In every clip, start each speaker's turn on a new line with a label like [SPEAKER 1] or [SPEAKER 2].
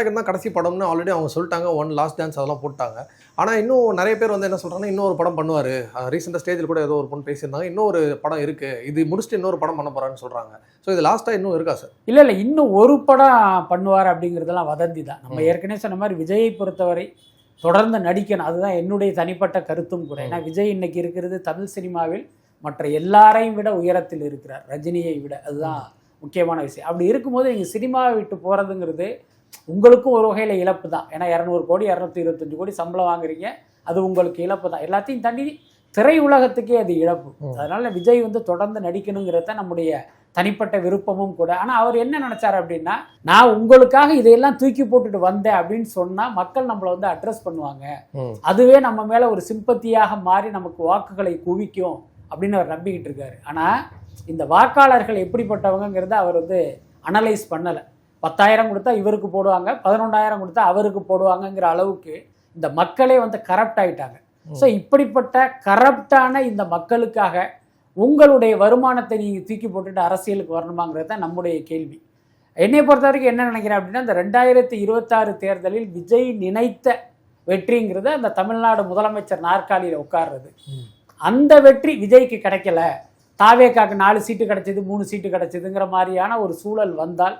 [SPEAKER 1] ஜனநாயகன் தான் கடைசி படம்னு ஆல்ரெடி அவங்க சொல்லிட்டாங்க. ஒன் லாஸ்ட் டான்ஸ் அதெல்லாம் போட்டாங்க. ஆனால் இன்னும் நிறைய பேர் வந்து என்ன சொல்கிறாங்கன்னா இன்னொரு படம் பண்ணுவார். ரீசெண்டாக ஸ்டேஜில் கூட ஏதோ ஒரு பொண்ணு பேசியிருந்தாங்க. இன்னொரு படம் இருக்குது இது முடிச்சுட்டு இன்னொரு படம் பண்ண போகிறான்னு சொல்கிறாங்க ஸோ இது லாஸ்ட்டாக இன்னும் இருக்கா சார்
[SPEAKER 2] இல்லை இல்லை. இன்னும் ஒரு படம் பண்ணுவார் அப்படிங்கிறதெல்லாம் வதந்தி தான். நம்ம. ஏற்கனவே சொன்ன மாதிரி விஜயை பொறுத்தவரை தொடர்ந்து நடிக்கணும். அதுதான் என்னுடைய தனிப்பட்ட கருத்தும் கூட. ஏன்னா விஜய் இன்னைக்கு இருக்கிறது தமிழ் சினிமாவில் மற்ற எல்லாரையும் விட உயரத்தில் இருக்கிறார். ரஜினியை விட. அதுதான் முக்கியமான விஷயம். அப்படி இருக்கும்போது நீங்கள் சினிமாவை விட்டு போகிறதுங்கிறது உங்களுக்கும் ஒரு வகையில் இழப்பு தான். ஏன்னா இரநூறு கோடி இரநூத்தி இருபத்தஞ்சு கோடி சம்பளம் வாங்குறீங்க. அது உங்களுக்கு இழப்பு தான். எல்லாத்தையும் தாண்டி திரை உலகத்துக்கே அது இழப்பு. அதனால விஜய் வந்து தொடர்ந்து நடிக்கணுங்கிறது நம்முடைய தனிப்பட்ட விருப்பமும் கூட. ஆனால் அவர் என்ன நினைச்சாரு அப்படின்னா நான் உங்களுக்காக இதையெல்லாம் தூக்கி போட்டுட்டு வந்தேன் அப்படின்னு சொன்னால் மக்கள் நம்மளை வந்து அட்ரஸ் பண்ணுவாங்க. அதுவே நம்ம மேலே ஒரு சிம்பத்தியாக மாறி நமக்கு வாக்குகளை குவிக்கும் அப்படின்னு அவர் நம்பிக்கிட்டு இருக்காரு. ஆனால் இந்த வாக்காளர்கள் எப்படிப்பட்டவங்கங்கிறத அவர் வந்து அனலைஸ் பண்ணலை. பத்தாயிரம் கொடுத்தா இவருக்கு போடுவாங்க பதினொன்றாயிரம் கொடுத்தா அவருக்கு போடுவாங்கங்கிற அளவுக்கு இந்த மக்களே வந்து கரப்ட் ஆயிட்டாங்க. ஸோ இப்படிப்பட்ட கரப்டான இந்த மக்களுக்காக உங்களுடைய வருமானத்தை நீங்கள் தூக்கி போட்டுட்டு அரசியலுக்கு வரணுமாங்கிறது தான் நம்முடைய கேள்வி என்னை பொறுத்த வரைக்கும் என்ன நினைக்கிறேன் அப்படின்னா இந்த ரெண்டாயிரத்தி இருபத்தாறு தேர்தலில் விஜய் நினைத்த வெற்றிங்கிறது அந்த தமிழ்நாடு முதலமைச்சர் நாற்காலியில் உட்கார்றது. அந்த வெற்றி விஜய்க்கு கிடைக்கல தாவேக்காக்கு நாலு சீட்டு கிடைச்சது மூணு சீட்டு கிடைச்சதுங்கிற மாதிரியான ஒரு சூழல் வந்தால்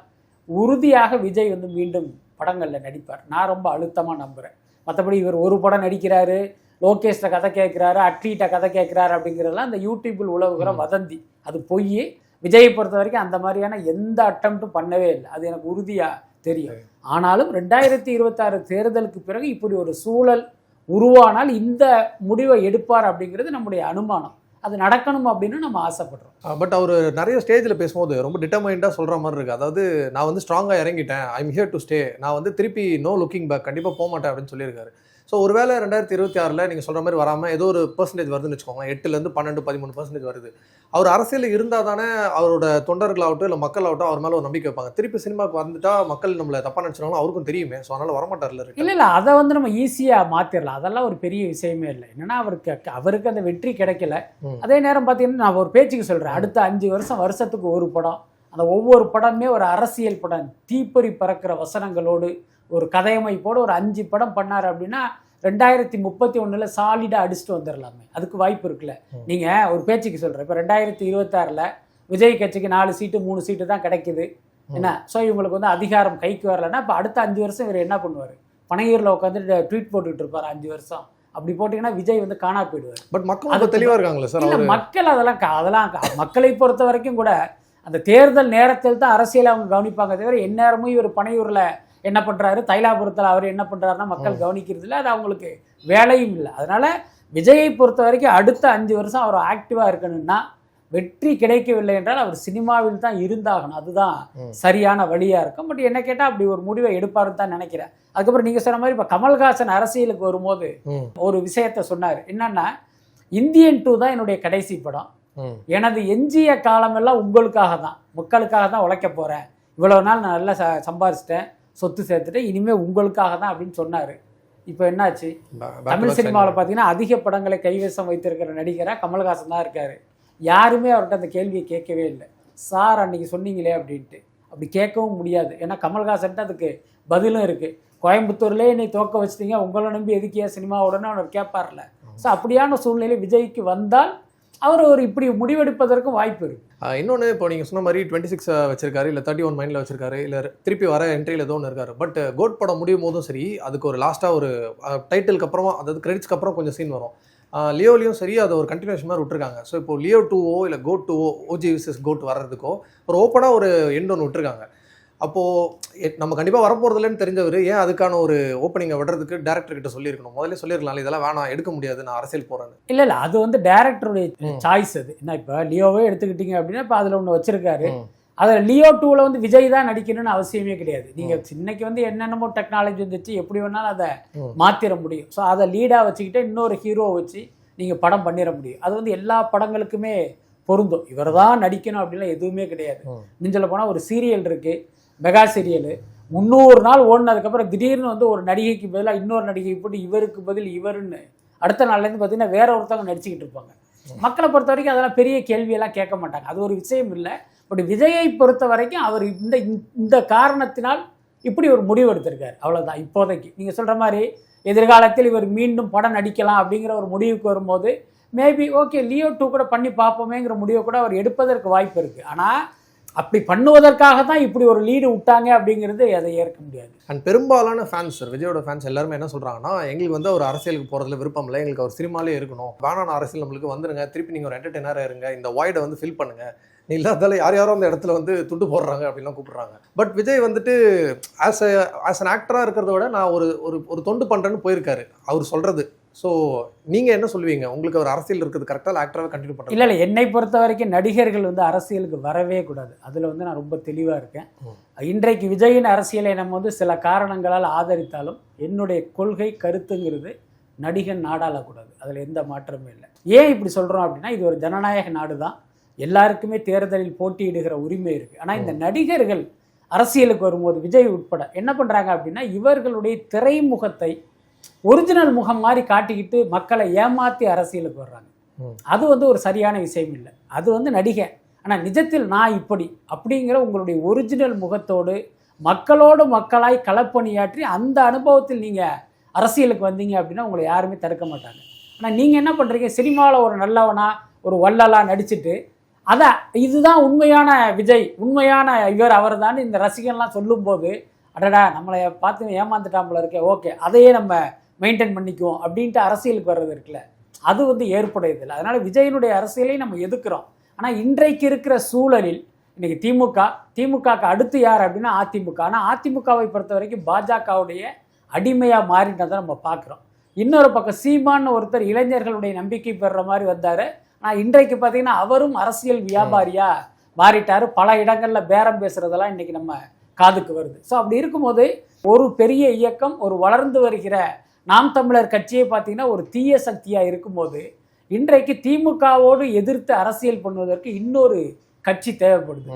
[SPEAKER 2] உறுதியாக விஜய் வந்து மீண்டும் படங்களில் நடிப்பார். நான் ரொம்ப அழுத்தமாக நம்புகிறேன் மற்றபடி இவர் ஒரு படம் நடிக்கிறாரு லோகேஷ்ட கதை கேட்குறாரு அட்லீட்ட கதை கேட்குறாரு அப்படிங்கிறதெல்லாம் அந்த யூடியூப்பில் உலவுகிற
[SPEAKER 1] ம்.
[SPEAKER 2] வதந்தி. அது பொய். விஜயை பொறுத்த வரைக்கும் அந்த மாதிரியான எந்த அட்டம்ப்ட்டும் பண்ணவே இல்லை. அது எனக்கு உறுதியாக தெரியும். ஆனாலும் ரெண்டாயிரத்தி இருபத்தாறு தேர்தலுக்கு பிறகு இப்படி ஒரு சூழல் உருவானால் இந்த முடிவை எடுப்பார் அப்படிங்கிறது நம்முடைய அனுமானம். அது நடக்கணும் அப்படின்னு நம்ம ஆசைப்படுறோம்.
[SPEAKER 1] பட் அவர் நிறைய ஸ்டேஜில் பேசும்போது ரொம்ப டிட்டர்மைண்டாக சொல்கிற மாதிரி இருக்குது அதாவது நான் வந்து ஸ்ட்ராங்காக இறங்கிட்டேன். ஐம் ஹியர் டு ஸ்டே நான் வந்து திருப்பி நோ லுக்கிங் பேக் கண்டிப்பாக போக மாட்டேன் அப்படின்னு சொல்லியிருக்காரு. ஸோ ஒருவேளை ரெண்டாயிரத்தி இருபத்தி ஆறில் நீங்கள் சொல்கிற மாதிரி வராமல் ஏதோ ஒரு பர்சன்டேஜ் வருதுன்னு வச்சுக்கோங்களேன். எட்டுலேருந்து பன்னெண்டு பதிமூணு பர்சன்டேஜ் வருது. அவர் அரசியலில் இருந்தால் தானே அவரோட தொண்டர்களாகட்டும் இல்லை மக்களாகட்டும் அவர் மேலே ஒரு நம்பிக்கை வைப்பாங்க. திருப்பி சினிமாவுக்கு வந்துட்டா மக்கள் நம்மளை தப்பாக நினச்சிருவாங்க அவருக்கும் தெரியுமே. ஸோ அதனால் வரமாட்டார்ல இருக்கு
[SPEAKER 2] இல்லை இல்லை அதை வந்து நம்ம ஈஸியாக மாற்றிடலாம் அதெல்லாம் ஒரு பெரிய விஷயமே இல்லை. என்னன்னா அவருக்கு அவருக்கு அந்த வெற்றி கிடைக்கல. அதே நேரம் பார்த்தீங்கன்னா நான் ஒரு பேச்சுக்கு சொல்கிறேன் அடுத்த அஞ்சு வருஷம் வருஷத்துக்கு ஒரு படம். அந்த ஒவ்வொரு படமே ஒரு அரசியல் படம். தீப்பொறி பறக்கிற வசனங்களோடு ஒரு கதையமைப்போடு ஒரு அஞ்சு படம் பண்ணார் அப்படின்னா ரெண்டாயிரத்தி முப்பத்தி ஒன்றில் சாலிடாக அடிச்சுட்டு வந்துடலாமே அதுக்கு வாய்ப்பு இருக்குல்ல. நீங்கள் ஒரு பேச்சுக்கு சொல்கிறேன் இப்போ ரெண்டாயிரத்தி இருபத்தாறில் விஜய் கட்சிக்கு நாலு சீட்டு மூணு சீட்டு தான் கிடைக்குது. என்ன? ஸோ இவங்களுக்கு வந்து அதிகாரம் கைக்கு வரலன்னா இப்போ அடுத்த அஞ்சு வருஷம் இவர் என்ன பண்ணுவார்? பனையூரில் உட்காந்துட்டு ட்வீட் போட்டுட்டு இருப்பார் அஞ்சு வருஷம். அப்படி போட்டிங்கன்னா விஜய் வந்து காணா போயிடுவார்.
[SPEAKER 1] பட் மக்கள்
[SPEAKER 2] அது
[SPEAKER 1] தெளிவாக இருக்காங்களே சார்
[SPEAKER 2] இல்ல மக்கள் அதெல்லாம் அதெல்லாம் மக்களை பொறுத்த வரைக்கும் கூட அந்த தேர்தல் நேரத்தில் தான் அரசியலை அவங்க கவனிப்பாங்க தவிர எந்நேரமும் இவர் பனையூர்ல என்ன பண்றாரு? தைலாபுரத்தில் அவர் என்ன பண்றாருன்னா மக்கள் கவனிக்கிறது இல்லை அது அவங்களுக்கு வேலையும் இல்லை. அதனால விஜயை பொறுத்த வரைக்கும் அடுத்த அஞ்சு வருஷம் அவர் ஆக்டிவா இருக்கணும்னா வெற்றி கிடைக்கவில்லை என்றால் அவர் சினிமாவில் தான் இருந்தாகணும். அதுதான். சரியான வழியா இருக்கும். பட் என்ன கேட்டா அப்படி ஒரு முடிவை எடுப்பாருன்னு தான் நினைக்கிறேன். அதுக்கப்புறம் நீங்க சொன்ன மாதிரி இப்ப கமல்ஹாசன் அரசியலுக்கு வரும்போது ஒரு விஷயத்த சொன்னார். என்னன்னா இந்தியன் டூ தான் என்னுடைய கடைசி படம். எனது எஞ்சிய காலமெல்லாம் உங்களுக்காக தான் மக்களுக்காக தான் உழைக்க போகிறேன் இவ்வளோ நாள் நான் நல்லா ச சம்பாரிச்சிட்டேன். சொத்து சேர்த்துட்டேன் இனிமேல் உங்களுக்காக தான் அப்படின்னு சொன்னார். இப்போ என்னாச்சு? தமிழ் சினிமாவில். பார்த்தீங்கன்னா அதிக படங்களை கைவசம் வைத்திருக்கிற நடிகராக கமல்ஹாசன் தான் இருக்காரு. யாருமே அவர்கிட்ட அந்த கேள்வியை கேட்கவே இல்லை. சார் அன்னைக்கு சொன்னீங்களே அப்படின்ட்டு. அப்படி கேட்கவும் முடியாது. ஏன்னா கமல்ஹாசன்ட்டு அதுக்கு பதிலும் இருக்குது கோயம்புத்தூர்லேயே என்னை தோக்க வச்சிட்டீங்க. உங்களை நம்பி எதுக்கியா சினிமா உடனே அவர் கேட்பார்ல. ஸோ அப்படியான சூழ்நிலை விஜய்க்கு வந்தால் அவர் ஒரு இப்படி முடிவெடுப்பதற்கும் வாய்ப்பு இருக்கு.
[SPEAKER 1] இன்னொன்று இப்போ நீங்கள் சொன்ன மாதிரி டுவெண்ட்டி சிக்ஸ் வச்சிருக்காரு இல்லை தேர்ட்டி ஒன் மைண்டில் வச்சிருக்காரு இல்லை திருப்பி வர என்ட்ரியில் ஏதோ ஒன்று இருக்காரு. பட் கோட் படம் முடியும் போதும் சரி அதுக்கு ஒரு லாஸ்ட்டாக ஒரு டைட்டிலுக்கு அப்புறமா அதாவது கிரெடிட்ஸ்க்கு அப்புறம் கொஞ்சம் சீன் வரும். லியோலையும் சரி அதை ஒரு கண்டினியூஷன் மாதிரி விட்டுருக்காங்க. ஸோ இப்போ லியோ டூவோ இல்லை கோட் டூவோ ஓஜி விசஸ் கோட் வர்றதுக்கோ ஒரு ஓப்பனாக ஒரு எண்ட் ஒன்று விட்டுருக்காங்க. அப்போது நம்ம கண்டிப்பாக வரப்போகிறதில்லன்னு தெரிஞ்சவர் ஏன் அதுக்கான ஒரு ஓப்பனிங்கை விடுறதுக்கு டேரக்டர் கிட்ட சொல்லியிருக்கணும்? முதல்ல சொல்லியிருக்கலாம் இதெல்லாம் வேணாம் எடுக்க முடியாது நான் அரசியல் போகிறேன்னு
[SPEAKER 2] இல்லை இல்லை அது வந்து டேரக்டருடைய. சாய்ஸ் அது. என்ன இப்போ லியோவே எடுத்துக்கிட்டீங்க அப்படின்னா இப்போ அதில் ஒன்று வச்சிருக்காரு. அதில் லியோ டூவில் வந்து விஜய் தான் நடிக்கணும்னு அவசியமே கிடையாது. நீங்கள் இன்னைக்கு வந்து என்னென்னமோ டெக்னாலஜி வந்துச்சு எப்படி வேணாலும் அதை
[SPEAKER 1] ம்.
[SPEAKER 2] மாற்றிட முடியும். ஸோ அதை லீடாக வச்சுக்கிட்டு இன்னொரு ஹீரோவை வச்சு நீங்கள் படம் பண்ணிட முடியும். அது வந்து எல்லா படங்களுக்குமே பொருந்தும். இவர் தான் நடிக்கணும் அப்படின்லாம் எதுவுமே கிடையாது. மிஞ்சல போனால் ஒரு சீரியல் இருக்கு. மெகா சீரியல் முந்நூறு நாள் ஓடினதுக்கப்புறம் திடீர்னு வந்து ஒரு நடிகைக்கு பதிலாக இன்னொரு நடிகை போட்டு இவருக்கு பதில் இவருன்னு அடுத்த நாள்லேருந்து பார்த்தீங்கன்னா வேற ஒருத்தவங்க நடிச்சுக்கிட்டு இருப்பாங்க. மக்களை பொறுத்த வரைக்கும் அதெல்லாம் பெரிய கேள்வியெல்லாம் கேட்க மாட்டாங்க. அது ஒரு விஷயம் இல்லை. பட் விஜயை பொறுத்த வரைக்கும் அவர் இந்த இந்த காரணத்தினால் இப்படி ஒரு முடிவு எடுத்திருக்காரு. அவ்வளோதான் இப்போதைக்கு. நீங்கள் சொல்கிற மாதிரி எதிர்காலத்தில் இவர் மீண்டும் படம் நடிக்கலாம் அப்படிங்கிற ஒரு முடிவுக்கு வரும்போது மேபி ஓகே லியோ டூ கூட பண்ணி பார்ப்போமேங்கிற முடிவை கூட அவர் எடுப்பதற்கு வாய்ப்பு இருக்குது ஆனால் அப்படி பண்ணுவதற்காக தான் இப்படி ஒரு லீடு விட்டாங்க அப்படிங்கிறது அதை ஏற்க முடியாது.
[SPEAKER 1] அண்ட் பெரும்பாலான ஃபேன்ஸ் சார் விஜயோட ஃபேன்ஸ் எல்லாருமே என்ன சொல்கிறாங்கன்னா எங்களுக்கு வந்து ஒரு அரசியலுக்கு போகிறதுல விருப்பம் இல்லை எங்களுக்கு ஒரு சினிமாலே இருக்கணும். வேணான அரசியல் நம்மளுக்கு வந்துருங்க. திருப்பி நீங்கள் ஒரு என்டர்டெய்னராக இருங்க. இந்த வாய்டை வந்து ஃபில் பண்ணுங்க. நீ இல்லாதால யார் யாரோ அந்த இடத்துல வந்து துண்டு போடுறாங்க அப்படின்லாம் கூப்பிடுறாங்க. பட் விஜய் வந்துட்டு ஆஸ் ஆஸ் அன் ஆக்டராக இருக்கிறத விட நான் ஒரு ஒரு ஒரு தொண்டு பண்ணுறேன்னு போயிருக்காரு. அவர் சொல்கிறது ஸோ நீங்க என்ன சொல்லுவீங்க? உங்களுக்கு ஒரு அரசியல் இருக்குது கரெக்டாக ஆக்டராகவே கண்டினியூ
[SPEAKER 2] இல்லை
[SPEAKER 1] பண்ணுறது
[SPEAKER 2] இல்லை என்னை பொறுத்த வரைக்கும் நடிகர்கள் வந்து அரசியலுக்கு வரவே கூடாது. அதில் வந்து நான் ரொம்ப தெளிவாக இருக்கேன். இன்றைக்கு விஜயின் அரசியலை நம்ம வந்து சில காரணங்களால் ஆதரித்தாலும் என்னுடைய கொள்கை கருத்துங்கிறது நடிகன் நாடாளக்கூடாது அதில் எந்த மாற்றமும் இல்லை. ஏன் இப்படி சொல்கிறோம் அப்படின்னா இது ஒரு ஜனநாயக நாடு தான் எல்லாருக்குமே தேர்தலில் போட்டியிடுகிற உரிமை இருக்குது ஆனால் இந்த நடிகர்கள் அரசியலுக்கு வரும்போது விஜய் உட்பட என்ன பண்ணுறாங்க அப்படின்னா இவர்களுடைய திரைமுகத்தை ஒரிஜினல் முகம் மாதிரி காட்டிக்கிட்டு மக்களை ஏமாற்றி அரசியலுக்கு வர்றாங்க. அது வந்து ஒரு சரியான விஷயம் இல்லை. அது வந்து நடிகை. ஆனால் நிஜத்தில் நான் இப்படி அப்படிங்கிற உங்களுடைய ஒரிஜினல் முகத்தோடு மக்களோடு மக்களாய் களப்பணியாற்றி அந்த அனுபவத்தில் நீங்கள் அரசியலுக்கு வந்தீங்க அப்படின்னா உங்களை யாருமே தடுக்க மாட்டாங்க. ஆனால் நீங்கள் என்ன பண்ணுறீங்க சினிமாவில் ஒரு நல்லவனா ஒரு வள்ளலா நடிச்சிட்டு அதான் இதுதான் உண்மையான விஜய் உண்மையான இவர் அவர் தான் இந்த ரசிகன்லாம் சொல்லும்போது அடடா நம்மளை பார்த்து ஏமாந்துட்டாம்பல இருக்கே. ஓகே அதையே நம்ம மெயின்டைன் பண்ணிக்குவோம் அப்படின்ட்டு அரசியலுக்கு வர்றது இருக்குல்ல. அது வந்து ஏற்புடையதில்லை அதனால் விஜயனுடைய அரசியலை நம்ம எதுக்குறோம் ஆனால் இன்றைக்கு இருக்கிற சூழலில் இன்றைக்கி திமுக திமுகக்கு அடுத்து யார் அப்படின்னா அதிமுக. ஆனால் அதிமுகவை பொறுத்த வரைக்கும் பாஜகவுடைய அடிமையாக மாறினதை நம்ம பார்க்குறோம். இன்னொரு பக்கம் சீமான்னு ஒருத்தர் இளைஞர்களுடைய நம்பிக்கை பெறுற மாதிரி வந்தார். ஆனால் இன்றைக்கு பார்த்தீங்கன்னா அவரும் அரசியல் வியாபாரியாக மாறிட்டார். பல இடங்களில் பேரம் பேசுறதெல்லாம் இன்றைக்கி நம்ம காதுக்கு வருது. ஸோ அப்படி இருக்கும்போது ஒரு பெரிய இயக்கம் ஒரு வளர்ந்து வருகிற நாம் தமிழர் கட்சியை பார்த்தீங்கன்னா ஒரு தீய சக்தியாக இருக்கும்போது இன்றைக்கு திமுகவோடு எதிர்த்து அரசியல் பண்ணுவதற்கு இன்னொரு கட்சி தேவைப்படுது.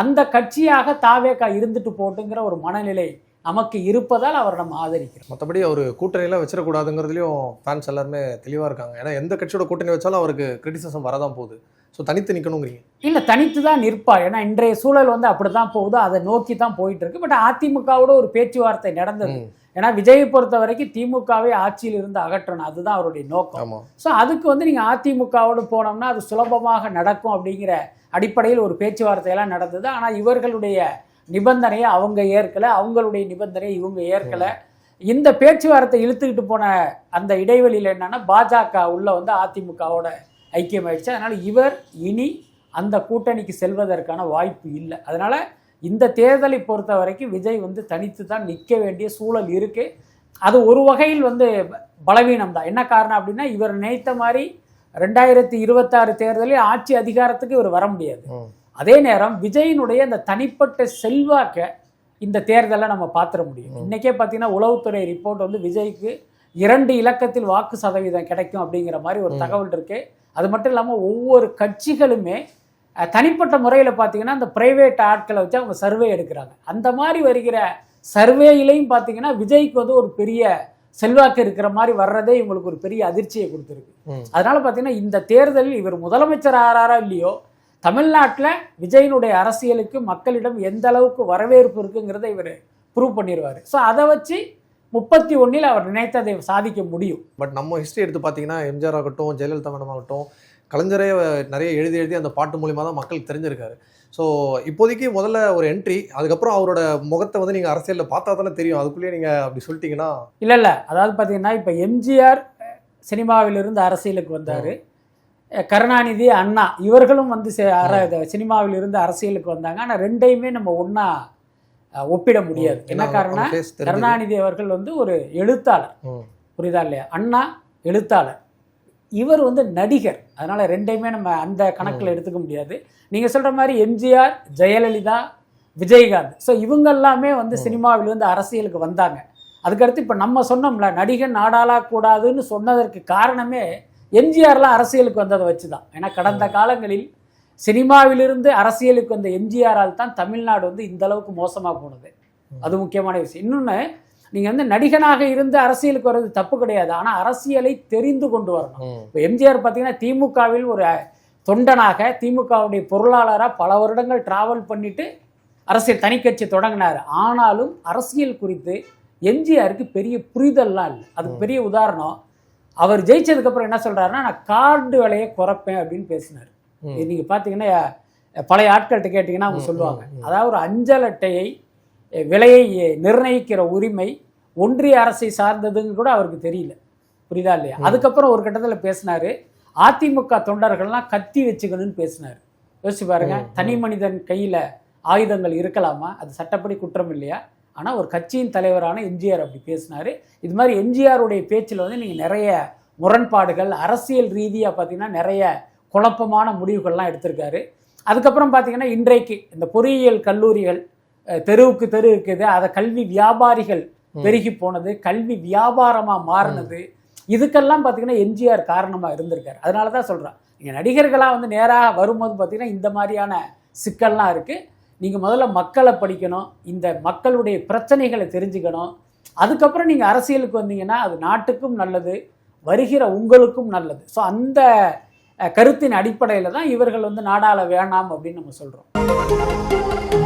[SPEAKER 2] அந்த கட்சியாக தாவேக்கா இருந்துட்டு போட்டுங்கிற ஒரு மனநிலை நமக்கு இருப்பதால் அவர் நம்ம ஆதரிக்கிறோம்.
[SPEAKER 1] மற்றபடி அவர் கூட்டணியெல்லாம் வச்சிடக்கூடாதுங்கிறதுலையும் ஃபேன்ஸ் எல்லாருமே தெளிவாக இருக்காங்க. ஏன்னா எந்த கட்சியோட கூட்டணி வச்சாலும் அவருக்கு கிரிட்டிசிசம் வரதான் போகுது. ஸோ தனித்து நிற்கணுங்கிறீங்க
[SPEAKER 2] இல்லை தனித்து தான் நிற்பார் ஏன்னா இன்றைய சூழல் வந்து அப்படி தான் போகுது. அதை நோக்கி தான் போயிட்டு இருக்கு பட் அதிமுகவோட ஒரு பேச்சுவார்த்தை நடந்தது. ஏன்னா விஜயை பொறுத்த வரைக்கும் திமுகவை ஆட்சியில் இருந்து அகற்றணும். அதுதான் அவருடைய நோக்கம். ஸோ அதுக்கு வந்து நீங்கள் அதிமுகவோடு போனோம்னா அது சுலபமாக நடக்கும் அப்படிங்கிற அடிப்படையில் ஒரு பேச்சுவார்த்தையெல்லாம் நடந்தது. ஆனால் இவர்களுடைய நிபந்தனையை அவங்க ஏற்கலை. அவங்களுடைய நிபந்தனையை இவங்க ஏற்கலை. இந்த பேச்சுவார்த்தை இழுத்துக்கிட்டு போன அந்த இடைவெளியில் என்னன்னா பாஜக உள்ள வந்து அதிமுகவோட ஐக்கியமாயிடுச்சு. அதனால் இவர் இனி அந்த கூட்டணிக்கு செல்வதற்கான வாய்ப்பு இல்லை. அதனால் இந்த தேர்தலை பொறுத்த வரைக்கும் விஜய் வந்து தனித்து தான் நிற்க வேண்டிய சூழல் இருக்குது அது ஒரு வகையில் வந்து பலவீனம் தான் என்ன காரணம் அப்படின்னா இவர் நினைத்த மாதிரி ரெண்டாயிரத்தி இருபத்தாறு தேர்தலில் ஆட்சி அதிகாரத்துக்கு இவர் வர முடியாது. அதே நேரம் விஜயினுடைய அந்த தனிப்பட்ட செல்வாக்க இந்த தேர்தலை நம்ம பார்த்துட முடியும். இன்னைக்கே பார்த்தீங்கன்னா உளவுத்துறை ரிப்போர்ட் வந்து விஜய்க்கு இரண்டு இலக்கத்தில் வாக்கு சதவீதம் கிடைக்கும் அப்படிங்கிற மாதிரி ஒரு. தகவல் இருக்கு. அது மட்டும் இல்லாமல் ஒவ்வொரு கட்சிகளுமே தனிப்பட்ட முறையில் பார்த்தீங்கன்னா இந்த பிரைவேட் ஆட்களை வச்சு அவங்க சர்வே எடுக்கிறாங்க. அந்த மாதிரி வருகிற சர்வேயிலையும் பார்த்தீங்கன்னா விஜய்க்கு வந்து ஒரு பெரிய செல்வாக்கு இருக்கிற மாதிரி வர்றதே இவங்களுக்கு ஒரு பெரிய அதிர்ச்சியை கொடுத்துருக்கு. அதனால பார்த்தீங்கன்னா இந்த தேர்தலில் இவர் முதலமைச்சர் ஆறாரா இல்லையோ தமிழ்நாட்டில் விஜயனுடைய அரசியலுக்கு மக்களிடம் எந்த அளவுக்கு வரவேற்பு இருக்குங்கிறத இவர் ப்ரூவ் பண்ணிடுவார் ஸோ அதை வச்சு முப்பத்தி ஒன்றில் அவர் நினைத்ததை சாதிக்க முடியும்.
[SPEAKER 1] பட் நம்ம ஹிஸ்ட்ரி எடுத்து பார்த்தீங்கன்னா எம்ஜிஆர் ஆகட்டும் ஜெயலலிதா மேடம் ஆகட்டும் கலைஞரே நிறைய எழுதி எழுதி அந்த பாட்டு மூலியமாக தான் மக்களுக்கு தெரிஞ்சிருக்காரு. ஸோ இப்போதைக்கு முதல்ல ஒரு என்ட்ரி அதுக்கப்புறம் அவரோட முகத்தை வந்து நீங்கள் அரசியலில் பார்த்தா தானே தெரியும். அதுக்குள்ளேயே நீங்கள் அப்படி சொல்லிட்டீங்கன்னா
[SPEAKER 2] இல்லை இல்லை அதாவது பார்த்தீங்கன்னா இப்போ எம்ஜிஆர் சினிமாவிலிருந்து அரசியலுக்கு வந்தார். கருணாநிதி அண்ணா இவர்களும் வந்து சினிமாவிலிருந்து அரசியலுக்கு வந்தாங்க. ஆனால் ரெண்டையுமே நம்ம ஒன்றா ஒப்பிட முடியாது. என்ன காரணம். கருணாநிதி அவர்கள் வந்து ஒரு எழுத்தாளர். புரியுதா இல்லையா? அண்ணா எழுத்தாளர். இவர் வந்து நடிகர். அதனால ரெண்டையுமே நம்ம அந்த கணக்கில் எடுத்துக்க முடியாது. நீங்க சொல்ற மாதிரி எம்ஜிஆர் ஜெயலலிதா விஜயகாந்த். ஸோ இவங்க எல்லாமே வந்து சினிமாவிலிருந்து அரசியலுக்கு வந்தாங்க. அதுக்கடுத்து இப்போ நம்ம சொன்னோம்ல நடிகன் நாடாளக்கூடாதுன்னு சொன்னதற்கு காரணமே எம்ஜிஆர்லாம் அரசியலுக்கு வந்ததை வச்சு தான் ஏன்னா கடந்த காலங்களில் சினிமாவிலிருந்து அரசியலுக்கு வந்த எம்ஜிஆரால் தான் தமிழ்நாடு வந்து இந்த அளவுக்கு மோசமாக போனது. அது முக்கியமான விஷயம். இன்னொன்று நீங்கள் வந்து நடிகனாக இருந்து அரசியலுக்கு வர்றது தப்பு கிடையாது. ஆனால் அரசியலை தெரிந்து கொண்டு வரணும். இப்போ எம்ஜிஆர் பார்த்தீங்கன்னா திமுகவில் ஒரு தொண்டனாக திமுகவுடைய பொருளாளராக பல வருடங்கள் டிராவல் பண்ணிட்டு அரசியல் தனிக்கட்சி தொடங்கினார். ஆனாலும் அரசியல் குறித்து எம்ஜிஆருக்கு பெரிய புரிதல்லாம் இல்லை. அதுக்கு பெரிய உதாரணம் அவர் ஜெயிச்சதுக்கு அப்புறம் என்ன சொல்றாருன்னா நான் கார்டு விலையை குறைப்பேன் அப்படின்னு பேசினார்.
[SPEAKER 1] ம்.
[SPEAKER 2] இது நீங்க பார்த்தீங்கன்னா அஹ், பழைய ஆட்கள்கிட்ட கேட்டிங்கன்னா அவங்க சொல்லுவாங்க. அதாவது ஒரு அஞ்சல் அட்டையை விலையை நிர்ணயிக்கிற உரிமை ஒன்றிய அரசை சார்ந்ததுன்னு கூட அவருக்கு தெரியல. புரியுதா இல்லையா? அதுக்கப்புறம் ஒரு கட்டத்தில் பேசினாரு அதிமுக தொண்டர்கள்லாம் கத்தி வச்சுக்கணும்னு பேசினார். யோசிச்சு பாருங்க. தனி மனிதன் கையில ஆயுதங்கள் இருக்கலாமா? அது சட்டப்படி குற்றம் இல்லையா? ஆனா ஒரு கட்சியின் தலைவரான எம்ஜிஆர் அப்படி பேசினாரு. இது மாதிரி எம்ஜிஆருடைய பேச்சில் வந்து நீங்க நிறைய முரண்பாடுகள் அரசியல் ரீதியா பார்த்தீங்கன்னா நிறைய குழப்பமான முடிவுகள்லாம் எடுத்திருக்காரு. அதுக்கப்புறம் பார்த்தீங்கன்னா இன்றைக்கு இந்த பொறியியல் கல்லூரிகள் தெருவுக்கு தெரு இருக்குது. அதை கல்வி வியாபாரிகள் பெருகி போனது கல்வி வியாபாரமா மாறினது. இதுக்கெல்லாம் பார்த்தீங்கன்னா எம்ஜிஆர் காரணமா இருந்திருக்காரு. அதனால தான் சொல்றேன். நீங்க நடிகர்களா வந்து நேராக வரும்போது பார்த்தீங்கன்னா இந்த மாதிரியான சிக்கல்லாம் இருக்கு. நீங்க முதல்ல மக்களை படிக்கணும். இந்த மக்களுடைய பிரச்சனைகளை தெரிஞ்சுக்கணும். அதுக்கப்புறம் நீங்க அரசியலுக்கு வந்தீங்கன்னா அது நாட்டுக்கும் நல்லது வருகிற உங்களுக்கும் நல்லது. ஸோ அந்த கருத்தின் அடிப்படையில் தான் இவர்கள் வந்து நாடாள வேணாம் அப்படின்னு நம்ம சொல்றோம்.